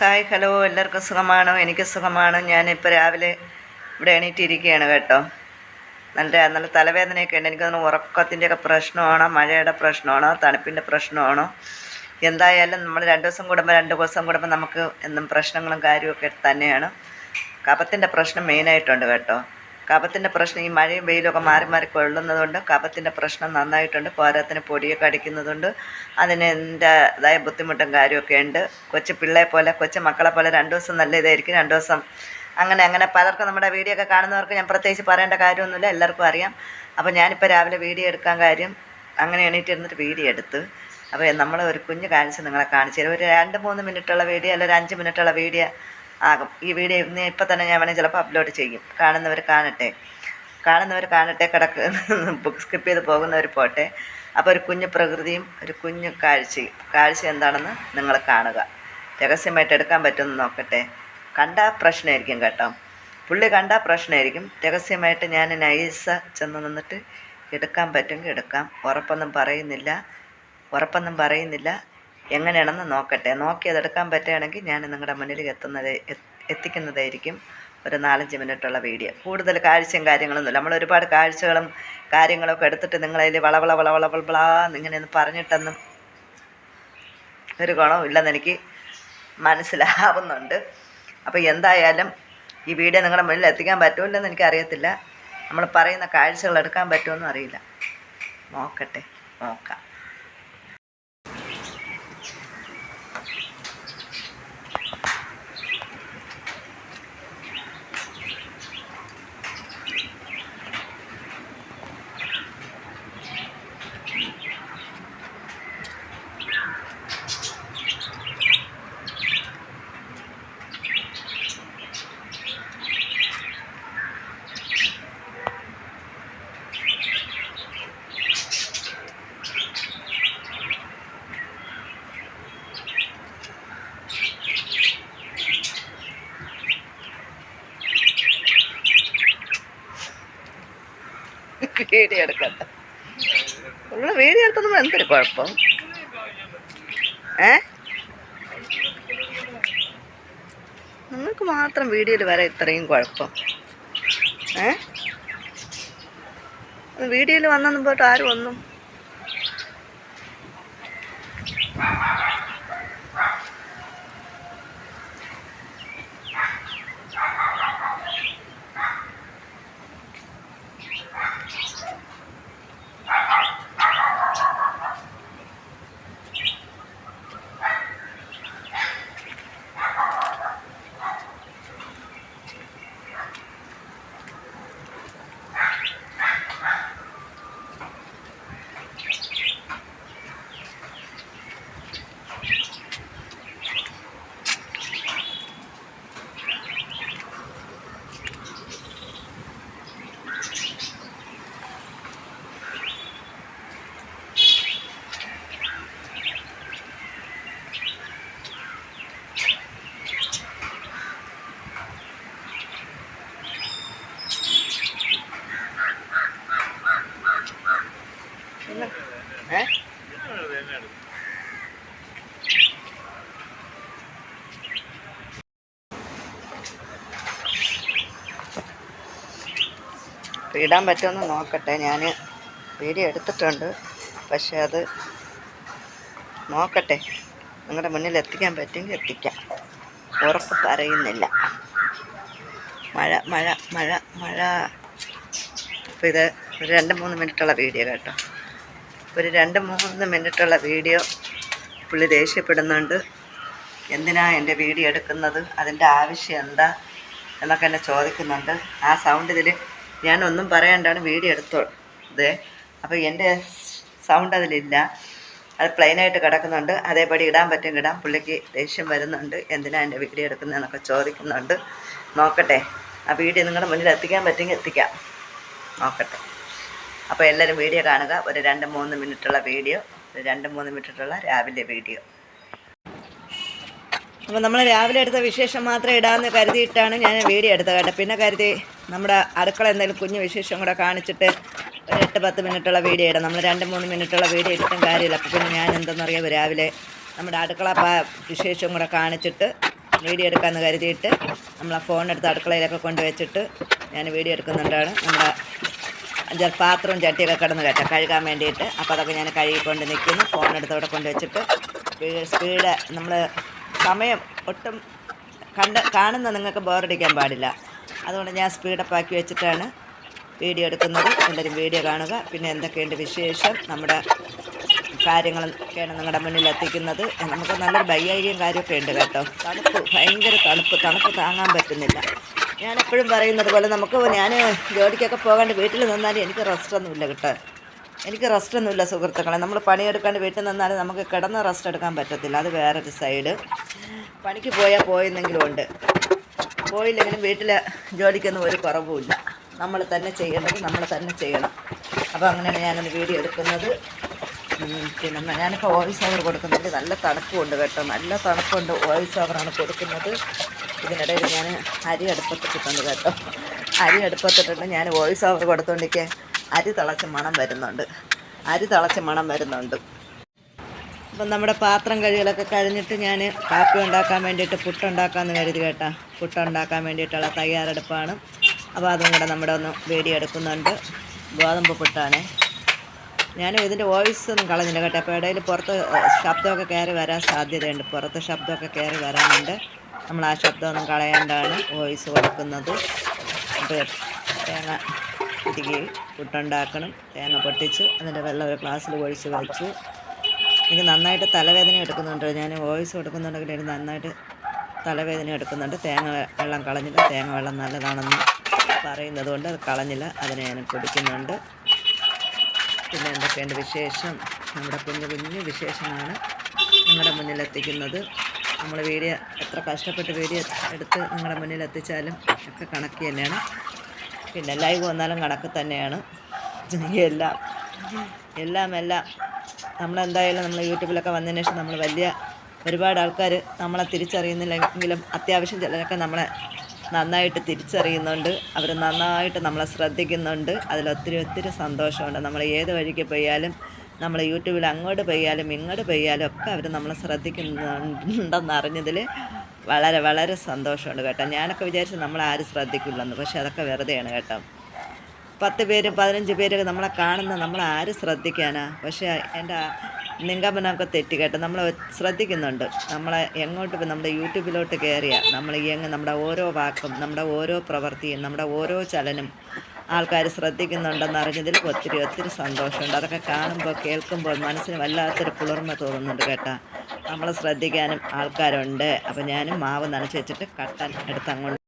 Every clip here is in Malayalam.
ഹായ് ഹലോ എല്ലാവർക്കും സുഖമാണോ? എനിക്ക് സുഖമാണ്. ഞാനിപ്പോൾ രാവിലെ ഇവിടെ എണീറ്റിരിക്കുകയാണ് കേട്ടോ. നല്ല നല്ല തലവേദനയൊക്കെ ഉണ്ട്. എനിക്ക് തോന്നുന്നു ഉറക്കത്തിന്റെയൊക്കെ പ്രശ്നമാണോ? മഴയുടെ പ്രശ്നമാണോ? തണുപ്പിന്റെ പ്രശ്നമാണോ? എന്തായാലും നമ്മൾ രണ്ട് ദിവസം കൂടുമ്പോൾ രണ്ട് ദിവസം കൂടുമ്പോൾ നമുക്ക് എന്നും പ്രശ്നങ്ങളും കാര്യമൊക്കെ തന്നെയാണ്. കഫത്തിന്റെ പ്രശ്നം മെയിനായിട്ടുണ്ട് കേട്ടോ. കഫത്തിന്റെ പ്രശ്നം ഈ മഴയും വെയിലൊക്കെ മാറി മാറി കൊള്ളുന്നതുകൊണ്ട് കഫത്തിന്റെ പ്രശ്നം നന്നായിട്ടുണ്ട്. പോരാത്തിന് പൊടിയൊക്കെ അടിക്കുന്നതുകൊണ്ട് അതിന് എന്റെതായ ബുദ്ധിമുട്ടും കാര്യമൊക്കെ ഉണ്ട്. കൊച്ചു പിള്ളയെ പോലെ കൊച്ചു മക്കളെ പോലെ രണ്ട് ദിവസം നല്ല ഇതായിരിക്കും. രണ്ട് ദിവസം അങ്ങനെ അങ്ങനെ പലർക്കും നമ്മുടെ വീഡിയോ ഒക്കെ കാണുന്നവർക്ക് ഞാൻ പ്രത്യേകിച്ച് പറയേണ്ട കാര്യമൊന്നുമില്ല. എല്ലാവർക്കും അറിയാം. അപ്പോൾ ഞാനിപ്പോൾ രാവിലെ വീഡിയോ എടുക്കാൻ കാര്യം അങ്ങനെ എണീറ്റിരുന്നിട്ട് വീഡിയോ എടുത്ത് അപ്പോൾ നമ്മൾ ഒരു കുഞ്ഞ് കാണിച്ച് നിങ്ങളെ കാണിച്ചു തരും. ഒരു രണ്ട് മൂന്ന് മിനിറ്റുള്ള വീഡിയോ അല്ലെങ്കിൽ ഒരു അഞ്ച് മിനിറ്റുള്ള വീഡിയോ ആകും. ഈ വീഡിയോ ഇന്ന് ഇപ്പം തന്നെ ഞാൻ വേണമെങ്കിൽ ചിലപ്പോൾ അപ്ലോഡ് ചെയ്യും. കാണുന്നവർ കാണട്ടെ. കാണുന്നവർ കാണട്ടെ കിടക്ക് ബുക്ക് സ്കിപ്പ് ചെയ്ത് പോകുന്നവർ പോട്ടെ. അപ്പോൾ ഒരു കുഞ്ഞു പ്രകൃതിയും ഒരു കുഞ്ഞു കാഴ്ചയും. കാഴ്ച എന്താണെന്ന് നിങ്ങൾ കാണുക. രഹസ്യമായിട്ട് എടുക്കാൻ പറ്റുമെന്ന് നോക്കട്ടെ. കണ്ട പ്രശ്നമായിരിക്കും കേട്ടോ. പുള്ളി കണ്ട പ്രശ്നമായിരിക്കും. രഹസ്യമായിട്ട് ഞാൻ നൈസ ചെന്ന് നിന്നിട്ട് എടുക്കാൻ പറ്റുമെങ്കിൽ എടുക്കാം. ഉറപ്പൊന്നും പറയുന്നില്ല. ഉറപ്പൊന്നും പറയുന്നില്ല. എങ്ങനെയാണെന്ന് നോക്കട്ടെ. നോക്കി അതെടുക്കാൻ പറ്റുകയാണെങ്കിൽ ഞാൻ നിങ്ങളുടെ മുന്നിൽ എത്തുന്നത് എത്തിക്കുന്നതായിരിക്കും ഒരു നാലഞ്ച് മിനിറ്റുള്ള വീഡിയോ. കൂടുതൽ കാഴ്ചയും കാര്യങ്ങളൊന്നുമില്ല. നമ്മൾ ഒരുപാട് കാഴ്ചകളും കാര്യങ്ങളൊക്കെ എടുത്തിട്ട് നിങ്ങളതിൽ വളവള വളവള വളവളാ ഇങ്ങനെയൊന്ന് പറഞ്ഞിട്ടൊന്നും ഒരു ഗുണവും ഇല്ലെന്ന് എനിക്ക് മനസ്സിലാവുന്നുണ്ട്. അപ്പോൾ എന്തായാലും ഈ വീഡിയോ നിങ്ങളുടെ മുന്നിൽ എത്തിക്കാൻ പറ്റുമില്ലെന്ന് എനിക്കറിയത്തില്ല. നമ്മൾ പറയുന്ന കാഴ്ചകൾ എടുക്കാൻ പറ്റുമെന്നും അറിയില്ല. നോക്കട്ടെ. നോക്കാം. വീഡിയോ എടുക്കട്ടെ ഉള്ള വീഡിയോ എടുത്തൊന്നും എന്തൊരു കുഴപ്പം? ഏ? നിങ്ങൾക്ക് മാത്രം വീഡിയോയിൽ വരെ ഇത്രയും കുഴപ്പം. ഏ? വീഡിയോയിൽ വന്നെന്നും പോയിട്ട് ആരും ഒന്നും ഏ ഇടാൻ പറ്റുമെന്ന് നോക്കട്ടെ. ഞാൻ വീഡിയോ എടുത്തിട്ടുണ്ട്. പക്ഷേ അത് നോക്കട്ടെ. നിങ്ങളുടെ മുന്നിൽ എത്തിക്കാൻ പറ്റുമെങ്കിൽ എത്തിക്കാം. ഉറപ്പ് പറയുന്നില്ല. മഴ മഴ മഴ മഴ. അപ്പോൾ ഇത് ഒരു രണ്ട് മൂന്ന് മിനിറ്റുള്ള വീഡിയോ കേട്ടോ. ഒരു രണ്ട് മൂന്ന് മിനിറ്റുള്ള വീഡിയോ പുള്ളി ദേഷ്യപ്പെടുന്നുണ്ട്. എന്തിനാ എന്റെ വീഡിയോ എടുക്കുന്നത്? അതിന്റെ ആവശ്യം എന്താ? എന്നൊക്കെ എന്നെ ചോദിക്കുന്നുണ്ട്. ആ സൗണ്ട് ഇതിൽ ഞാനൊന്നും പറയാണ്ടാണ് വീഡിയോ എടുത്തോ ഇത് അപ്പോൾ എന്റെ സൗണ്ട് അതിലില്ല. അത് പ്ലെയിനായിട്ട് കിടക്കുന്നുണ്ട്. അതേപടി ഇടാൻ പറ്റും ഇടാം. പുള്ളിക്ക് ദേഷ്യം വരുന്നുണ്ട്. എന്തിനാണ് എന്റെ വീഡിയോ എടുക്കുന്നതെന്നൊക്കെ ചോദിക്കുന്നുണ്ട്. നോക്കട്ടെ. ആ വീഡിയോ നിങ്ങളുടെ മുന്നിൽ എത്തിക്കാൻ പറ്റുമെങ്കിൽ എത്തിക്കാം. നോക്കട്ടെ. അപ്പോൾ എല്ലാവരും വീഡിയോ കാണുക. ഒരു രണ്ട് മൂന്ന് മിനിറ്റുള്ള വീഡിയോ. ഒരു രണ്ട് മൂന്ന് മിനിറ്റുള്ള രാവിലെ വീഡിയോ. അപ്പോൾ നമ്മൾ രാവിലെ എടുത്ത വിശേഷം മാത്രം ഇടാമെന്ന് കരുതിയിട്ടാണ് ഞാൻ വീഡിയോ എടുത്തത് കേട്ടോ. പിന്നെ കരുതി നമ്മുടെ അടുക്കള എന്തെങ്കിലും കുഞ്ഞു വിശേഷം കൂടെ കാണിച്ചിട്ട് ഒരു എട്ട് പത്ത് മിനിറ്റുള്ള വീഡിയോ ഇടാം. നമ്മൾ രണ്ട് മൂന്ന് മിനിറ്റുള്ള വീഡിയോ ഇട്ടും കാര്യമില്ല. അപ്പോൾ പിന്നെ ഞാൻ എന്തെന്നറിയാം രാവിലെ നമ്മുടെ അടുക്കള വിശേഷം കൂടെ കാണിച്ചിട്ട് വീഡിയോ എടുക്കാമെന്ന് കരുതിയിട്ട് നമ്മളെ ഫോണെടുത്ത് അടുക്കളയിലൊക്കെ കൊണ്ട് വെച്ചിട്ട് ഞാൻ വീഡിയോ എടുക്കുന്നുണ്ടാണ്. നമ്മുടെ അഞ്ചാറ് പാത്രവും ചട്ടിയൊക്കെ കിടന്ന് കേട്ടോ. കഴുകാൻ വേണ്ടിയിട്ട്. അപ്പോൾ അതൊക്കെ ഞാൻ കഴുകിക്കൊണ്ട് നിൽക്കുന്നു. ഫോണെടുത്ത് അവിടെ കൊണ്ട് വെച്ചിട്ട് സ്പീഡ് നമ്മൾ സമയം ഒട്ടും കണ്ട് കാണുന്ന നിങ്ങൾക്ക് ബോറടിക്കാൻ പാടില്ല. അതുകൊണ്ട് ഞാൻ സ്പീഡപ്പ് ആക്കി വെച്ചിട്ടാണ് വീഡിയോ എടുക്കുന്നത്. എല്ലാവരും വീഡിയോ കാണുക. പിന്നെ എന്തൊക്കെയുണ്ട് വിശേഷം? നമ്മുടെ കാര്യങ്ങളൊക്കെയാണ് നിങ്ങളുടെ മുന്നിൽ എത്തിക്കുന്നത് നമുക്ക് നല്ലൊരു വൈകാരികയും കാര്യമൊക്കെ ഉണ്ട് കേട്ടോ. തണുപ്പ് ഭയങ്കര തണുപ്പ്. തണുപ്പ് താങ്ങാൻ പറ്റുന്നില്ല. ഞാൻ എപ്പോഴും പറയുന്നത് പോലെ നമുക്ക് ഞാൻ ജോലിക്കൊക്കെ പോകാണ്ട് വീട്ടിൽ നിന്നാലും എനിക്ക് റെസ്റ്റൊന്നുമില്ല കേട്ടോ. എനിക്ക് റെസ്റ്റൊന്നുമില്ല സുഹൃത്തുക്കളെ. നമ്മൾ പണിയെടുക്കാണ്ട് വീട്ടിൽ നിന്നാലും നമുക്ക് കിടന്ന് റെസ്റ്റ് എടുക്കാൻ പറ്റത്തില്ല. അത് വേറൊരു സൈഡ്. പണിക്ക് പോയാൽ പോയെന്നെങ്കിലും ഉണ്ട്. പോയില്ലെങ്കിലും വീട്ടിൽ ജോലിക്കൊന്നും ഒരു കുറവുമില്ല. നമ്മൾ തന്നെ ചെയ്യേണ്ടത് നമ്മൾ തന്നെ ചെയ്യണം. അപ്പോൾ അങ്ങനെയാണ് ഞാനൊന്ന് വീഡിയോ എടുക്കുന്നത്. പിന്നെ ഞാനിപ്പോൾ വോയിസ് ഓവർ കൊടുക്കുന്നുണ്ട്. നല്ല തണുപ്പുണ്ട് കേട്ടോ. നല്ല തണുപ്പുണ്ട് വോയിസ് ഓവറാണ് കൊടുക്കുന്നത്. ഇതിനിടയിൽ ഞാൻ അരി അടുപ്പത്തിട്ടിട്ടുണ്ട് കേട്ടോ. അരി അടുപ്പത്തിട്ടിട്ട് ഞാൻ വോയിസ് ഓവർ കൊടുത്തോണ്ടിരിക്കേ. അരി തിളച്ച് മണം വരുന്നുണ്ട്. അരി തിളച്ച് മണം വരുന്നുണ്ട്. അപ്പം നമ്മുടെ പാത്രം കഴുകലൊക്കെ കഴിഞ്ഞിട്ട് ഞാൻ കാപ്പി ഉണ്ടാക്കാൻ വേണ്ടിയിട്ട് പുട്ടുണ്ടാക്കാമെന്ന് കരുതി കേട്ടാ. പുട്ടുണ്ടാക്കാൻ വേണ്ടിയിട്ടുള്ള തയ്യാറെടുപ്പാണ്. അപ്പോൾ അതും കൂടെ നമ്മുടെ ഒന്ന് വേടിയെടുക്കുന്നുണ്ട് ഗോതമ്പ് പുട്ടാണ്. ഞാൻ ഇതിന്റെ വോയിസ് ഒന്നും കളഞ്ഞില്ല കേട്ടോ. അപ്പോൾ ഇടയിൽ പുറത്ത് ശബ്ദമൊക്കെ കയറി വരാൻ സാധ്യതയുണ്ട്. പുറത്ത് ശബ്ദമൊക്കെ കയറി വരാനുണ്ട്. നമ്മൾ ആ ശബ്ദമൊന്നും കളയാണ്ടാണ് വോയിസ് കൊടുക്കുന്നത്. തേങ്ങ തിരികെ പുട്ടുണ്ടാക്കണം. തേങ്ങ പൊട്ടിച്ച് അതിന്റെ വെള്ളം ഒരു ഗ്ലാസ്സിൽ ഒഴിച്ച് വെച്ചു. എനിക്ക് നന്നായിട്ട് തലവേദന എടുക്കുന്നുണ്ട്. ഞാൻ വോയിസ് കൊടുക്കുന്നുണ്ടെങ്കിൽ എനിക്ക് നന്നായിട്ട് തലവേദന എടുക്കുന്നുണ്ട്. തേങ്ങ വെള്ളം കളഞ്ഞില്ല. തേങ്ങ വെള്ളം നല്ലതാണെന്ന് പറയുന്നത് കൊണ്ട് അത് കളഞ്ഞില്ല. അതിനെ ഞാൻ കുടിക്കുന്നുണ്ട്. പിന്നെ എന്തൊക്കെയുണ്ട് വിശേഷം? നമ്മുടെ കുഞ്ഞു കുഞ്ഞു വിശേഷമാണ് നിങ്ങളുടെ മുന്നിലെത്തിക്കുന്നത്. നമ്മൾ വീഡിയോ എത്ര കഷ്ടപ്പെട്ട് വീഡിയോ എടുത്ത് നിങ്ങളുടെ മുന്നിൽ എത്തിച്ചാലും ഒക്കെ കണക്ക് തന്നെയാണ്. പിന്നെ ലൈവ് വന്നാലും കണക്ക് തന്നെയാണ്. എല്ലാം. എല്ലാം എല്ലാം നമ്മളെന്തായാലും നമ്മൾ യൂട്യൂബിലൊക്കെ വന്നതിന് ശേഷം നമ്മൾ വലിയ ഒരുപാട് ആൾക്കാർ നമ്മളെ തിരിച്ചറിയുന്നില്ലെങ്കിലും അത്യാവശ്യം ചിലരൊക്കെ നമ്മളെ നന്നായിട്ട് തിരിച്ചറിയുന്നുണ്ട്. അവർ നന്നായിട്ട് നമ്മളെ ശ്രദ്ധിക്കുന്നുണ്ട്. അതിലൊത്തിരി ഒത്തിരി സന്തോഷമുണ്ട്. നമ്മൾ ഏത് വഴിക്ക് പോയാലും നമ്മൾ യൂട്യൂബിൽ അങ്ങോട്ട് പോയാലും ഇങ്ങോട്ട് പോയാലും ഒക്കെ അവർ നമ്മളെ ശ്രദ്ധിക്കുന്നുണ്ടെന്ന് അറിഞ്ഞതിൽ വളരെ വളരെ സന്തോഷമുണ്ട് കേട്ടോ. ഞാനൊക്കെ വിചാരിച്ചു നമ്മൾ ആരും ശ്രദ്ധിക്കില്ലെന്ന്. പക്ഷെ അതൊക്കെ വെറുതെയാണ് കേട്ടോ. പത്ത് പേരും പതിനഞ്ച് പേര് നമ്മളെ കാണുന്ന നമ്മൾ ആര് ശ്രദ്ധിക്കാനാ? പക്ഷേ എന്റെ നിഗമനമൊക്കെ തെറ്റി കേട്ടോ നമ്മൾ ശ്രദ്ധിക്കുന്നുണ്ട്. നമ്മളെ എങ്ങോട്ട് നമ്മുടെ യൂട്യൂബിലോട്ട് കയറിയ നമ്മൾ എങ്ങ് നമ്മുടെ ഓരോ വാക്കും നമ്മുടെ ഓരോ പ്രവൃത്തിയും നമ്മുടെ ഓരോ ചലനം ആൾക്കാർ ശ്രദ്ധിക്കുന്നുണ്ടെന്ന് അറിഞ്ഞതിൽ ഒത്തിരി ഒത്തിരി സന്തോഷമുണ്ട്. അതൊക്കെ കാണുമ്പോൾ കേൾക്കുമ്പോൾ മനസ്സിന് വല്ലാത്തൊരു കുളിർമ തോന്നുന്നുണ്ട് കേട്ടോ. നമ്മളെ ശ്രദ്ധിക്കാനും ആൾക്കാരുണ്ട്. അപ്പോൾ ഞാനും മാവ് നനച്ച് വെച്ചിട്ട് കട്ടൻ എടുത്ത് അങ്ങോട്ട്.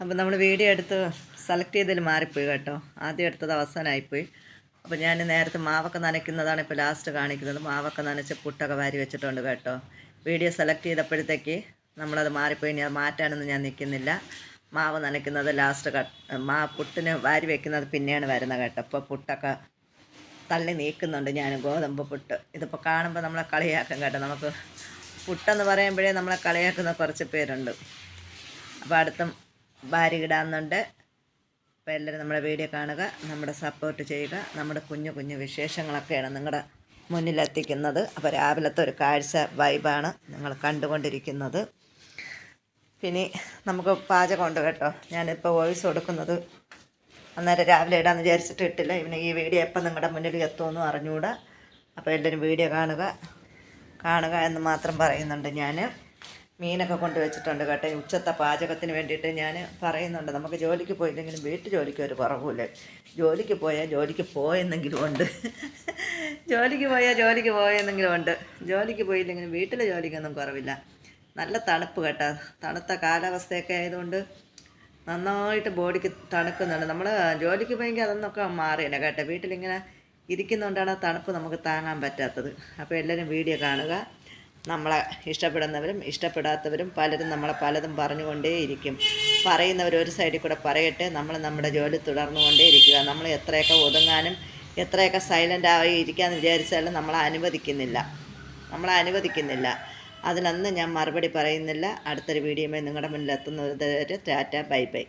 അപ്പോൾ നമ്മൾ വീഡിയോ എടുത്ത് സെലക്ട് ചെയ്തതിൽ മാറിപ്പോയി കേട്ടോ. ആദ്യം എടുത്തത് അവസാനമായിപ്പോയി. അപ്പോൾ ഞാൻ നേരത്തെ മാവൊക്കെ നനയ്ക്കുന്നതാണ് ഇപ്പോൾ ലാസ്റ്റ് കാണിക്കുന്നത്. മാവൊക്കെ നനച്ച് പുട്ടൊക്കെ വാരി വെച്ചിട്ടുണ്ട് കേട്ടോ. വീഡിയോ സെലക്ട് ചെയ്തപ്പോഴത്തേക്ക് നമ്മളത് മാറിപ്പോയി. ഇനി അത് മാറ്റാനൊന്നും ഞാൻ നിൽക്കുന്നില്ല. മാവ് നനയ്ക്കുന്നത് ലാസ്റ്റ് കട്ട് മാ പുട്ടിന് വാരി വെക്കുന്നത് പിന്നെയാണ് വരുന്നത് കേട്ടോ. ഇപ്പോൾ പുട്ടൊക്കെ തള്ളി നീക്കുന്നുണ്ട് ഞാൻ ഗോതമ്പ് പുട്ട്. ഇതിപ്പോൾ കാണുമ്പോൾ നമ്മളെ കളിയാക്കും കേട്ടോ. നമുക്ക് പുട്ടെന്ന് പറയുമ്പോഴേ നമ്മളെ കളിയാക്കുന്ന കുറച്ച് പേരുണ്ട്. അപ്പോൾ അടുത്തും ഭാര്യ ഇടാന്നുണ്ട്. അപ്പോൾ എല്ലാവരും നമ്മുടെ വീഡിയോ കാണുക നമ്മുടെ സപ്പോർട്ട് ചെയ്യുക. നമ്മുടെ കുഞ്ഞു കുഞ്ഞു വിശേഷങ്ങളൊക്കെയാണ് നിങ്ങളുടെ മുന്നിലെത്തിക്കുന്നത്. അപ്പോൾ രാവിലത്തെ ഒരു കാഴ്ച വൈബാണ് നിങ്ങൾ കണ്ടുകൊണ്ടിരിക്കുന്നത്. പിന്നെ നമുക്ക് പാചകമുണ്ട് കേട്ടോ. ഞാനിപ്പോൾ വോയിസ് കൊടുക്കുന്നത് അന്നേരം രാവിലെ ഇടാമെന്ന് വിചാരിച്ചിട്ട് ഇട്ടില്ല. ഇവന് ഈ വീഡിയോ എപ്പം നിങ്ങളുടെ മുന്നിൽ എത്തുമെന്നും അറിഞ്ഞുകൂടാ അപ്പോൾ എല്ലാവരും വീഡിയോ കാണുക. കാണുക എന്ന് മാത്രം പറയുന്നുണ്ട് ഞാൻ മീനൊക്കെ കൊണ്ടുവച്ചിട്ടുണ്ട് കേട്ടോ. ഈ ഉച്ചത്തെ പാചകത്തിന് വേണ്ടിയിട്ട് ഞാൻ പറയുന്നുണ്ട്. നമുക്ക് ജോലിക്ക് പോയില്ലെങ്കിലും വീട്ടു ജോലിക്ക് ഒരു കുറവുമില്ല. ജോലിക്ക് പോയാൽ ജോലിക്ക് പോയെന്നെങ്കിലും ഉണ്ട്. ജോലിക്ക് പോയാൽ ജോലിക്ക് പോയെന്നെങ്കിലും ഉണ്ട്. ജോലിക്ക് പോയില്ലെങ്കിലും വീട്ടിലെ ജോലിക്കൊന്നും കുറവില്ല. നല്ല തണുപ്പ് കേട്ടോ. തണുത്ത കാലാവസ്ഥയൊക്കെ ആയതുകൊണ്ട് നന്നായിട്ട് ബോഡിക്ക് തണുക്കുന്നുണ്ട്. നമ്മൾ ജോലിക്ക് പോയെങ്കിൽ അതൊന്നൊക്കെ മാറിയില്ല കേട്ടോ. വീട്ടിലിങ്ങനെ ഇരിക്കുന്നതുകൊണ്ടാണ് തണുപ്പ് നമുക്ക് താങ്ങാൻ പറ്റാത്തത്. അപ്പോൾ എല്ലാവരും വീഡിയോ കാണുക. നമ്മളെ ഇഷ്ടപ്പെടുന്നവരും ഇഷ്ടപ്പെടാത്തവരും പലരും നമ്മളെ പലതും പറഞ്ഞുകൊണ്ടേയിരിക്കും. പറയുന്നവർ ഒരു സൈഡിൽ കൂടെ പറയട്ടെ നമ്മൾ നമ്മുടെ ജോലി തുടർന്നുകൊണ്ടേയിരിക്കുക. നമ്മൾ എത്രയൊക്കെ ഒതുങ്ങാനും എത്രയൊക്കെ സൈലന്റ് ആയി ഇരിക്കാമെന്ന് വിചാരിച്ചാലും നമ്മളെ അനുവദിക്കുന്നില്ല. നമ്മളെ അനുവദിക്കുന്നില്ല. അതിനൊന്നും ഞാൻ മറുപടി പറയുന്നില്ല. അടുത്തൊരു വീഡിയോയുമായി നിങ്ങളുടെ മുന്നിൽ എത്തുന്നത് ടാറ്റ ബൈ ബൈ.